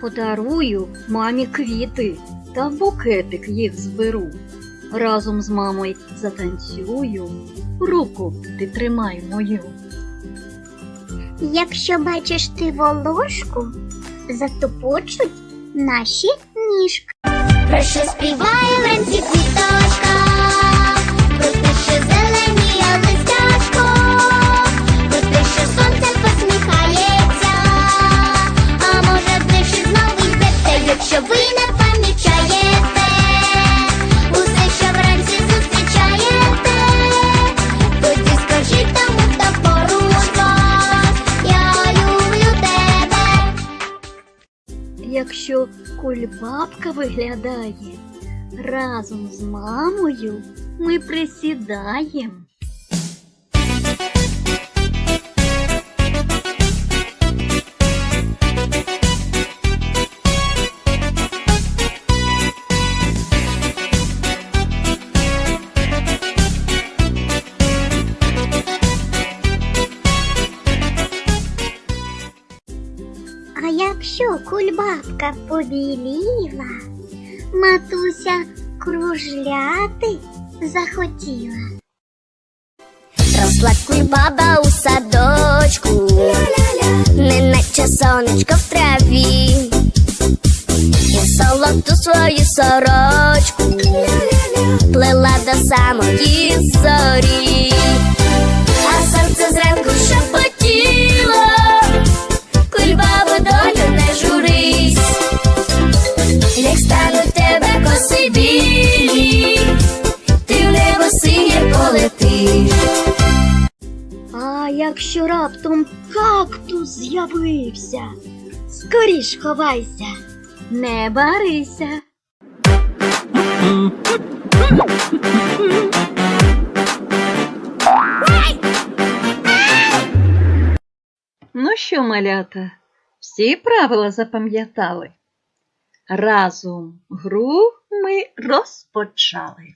Подарую мамі квіти та в букетик їх зберу. Разом з мамою затанцюю, руку ти тримай мою. Якщо бачиш ти волошку, затопочуть наші ніжки. Співає вранці ви не помічаєте, усе, що вранці зустрічаєте, тоді скажіть тому, хто поруч я люблю тебе. Якщо кульбабка виглядає, разом з мамою ми присідаємо. А якщо кульбабка побіліла, матуся кружляти захотіла. Росла кульбаба у садочку, неначе сонечко в траві, і золоту свою сорочку плела до самої зорі, а сонце зранку якщо раптом кактус з'явився, скоріш ховайся, не барися. Ну що, малята, всі правила запам'ятали? Разом гру ми розпочали.